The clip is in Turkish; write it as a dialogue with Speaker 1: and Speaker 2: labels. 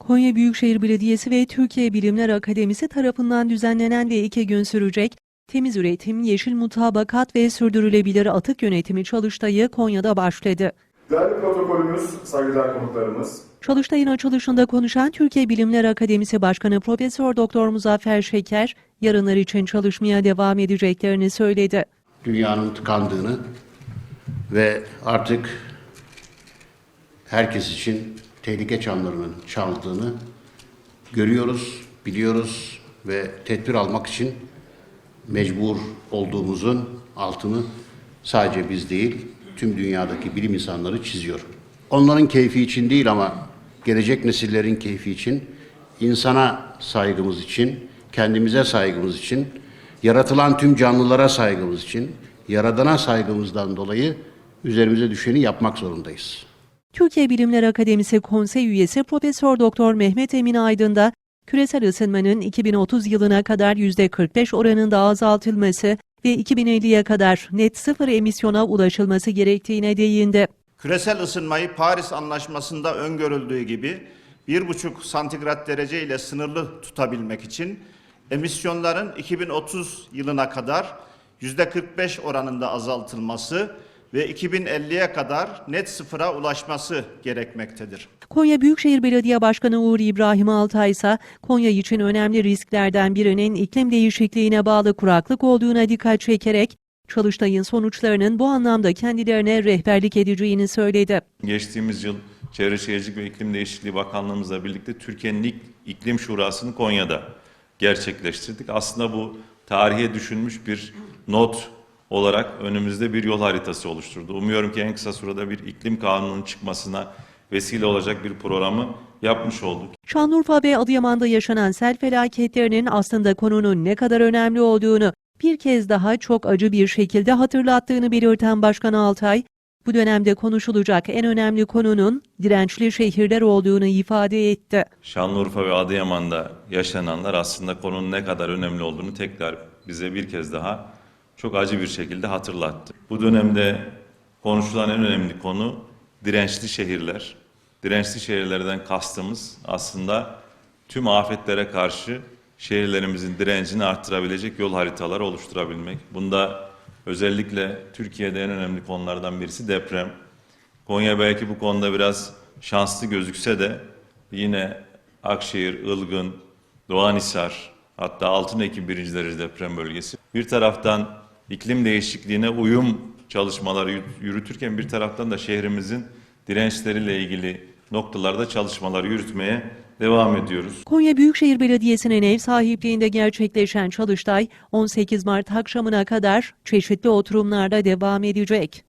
Speaker 1: Konya Büyükşehir Belediyesi ve Türkiye Bilimler Akademisi tarafından düzenlenen ve iki gün sürecek Temiz Üretim, Yeşil Mutabakat ve Sürdürülebilir Atık Yönetimi çalıştayı Konya'da başladı.
Speaker 2: Değerli protokolümüz, saygıdeğer konuklarımız,
Speaker 1: Çalıştayın açılışında konuşan Türkiye Bilimler Akademisi Başkanı Profesör Doktor Muzaffer Şeker, yarınlar için çalışmaya devam edeceklerini söyledi.
Speaker 3: dünyanın tıkandığını ve artık herkes için tehlike çanlarının çaldığını görüyoruz, biliyoruz ve tedbir almak için mecbur olduğumuzun altını sadece biz değil, tüm dünyadaki bilim insanları çiziyor. Onların keyfi için değil ama gelecek nesillerin keyfi için, insana saygımız için, kendimize saygımız için, yaratılan tüm canlılara saygımız için, yaradana saygımızdan dolayı üzerimize düşeni yapmak zorundayız.
Speaker 1: Türkiye Bilimler Akademisi Konsey Üyesi Profesör Doktor Mehmet Emin Aydın da küresel ısınmanın 2030 yılına kadar %45 oranında azaltılması ve 2050'ye kadar net sıfır emisyona ulaşılması gerektiğine değindi.
Speaker 4: Küresel ısınmayı Paris Anlaşması'nda öngörüldüğü gibi 1,5 santigrat derece ile sınırlı tutabilmek için emisyonların 2030 yılına kadar %45 oranında azaltılması ve 2050'ye kadar net sıfıra ulaşması gerekmektedir.
Speaker 1: Konya Büyükşehir Belediye Başkanı Uğur İbrahim Altay ise Konya için önemli risklerden birinin iklim değişikliğine bağlı kuraklık olduğuna dikkat çekerek Çalıştay'ın sonuçlarının bu anlamda kendilerine rehberlik edeceğini söyledi.
Speaker 5: Geçtiğimiz yıl Çevre Şehircilik ve İklim Değişikliği Bakanlığımızla birlikte Türkiye'nin ilk iklim şurasını Konya'da gerçekleştirdik. Aslında bu tarihe düşünmüş bir not olarak önümüzde bir yol haritası oluşturdu. Umuyorum ki en kısa sürede bir iklim kanunun çıkmasına vesile olacak bir programı yapmış olduk.
Speaker 1: Şanlıurfa ve Adıyaman'da yaşanan sel felaketlerinin aslında konunun ne kadar önemli olduğunu bir kez daha çok acı bir şekilde hatırlattığını belirten Başkan Altay, bu dönemde konuşulacak en önemli konunun dirençli şehirler olduğunu ifade etti.
Speaker 5: Şanlıurfa ve Adıyaman'da yaşananlar aslında konunun ne kadar önemli olduğunu tekrar bize bir kez daha çok acı bir şekilde hatırlattı. Bu dönemde konuşulan en önemli konu dirençli şehirler. Dirençli şehirlerden kastımız aslında tüm afetlere karşı şehirlerimizin direncini arttırabilecek yol haritaları oluşturabilmek. Bunda özellikle Türkiye'de en önemli konulardan birisi deprem. Konya belki bu konuda biraz şanslı gözükse de yine Akşehir, Ilgın, Doğanhisar hatta Altınekim birinci derece deprem bölgesi. Bir taraftan iklim değişikliğine uyum çalışmaları yürü- yürütürken bir taraftan da şehrimizin dirençleriyle ilgili noktalarda çalışmaları yürütmeye devam ediyoruz.
Speaker 1: Konya Büyükşehir Belediyesi'nin ev sahipliğinde gerçekleşen çalıştay 18 Mart akşamına kadar çeşitli oturumlarda devam edecek.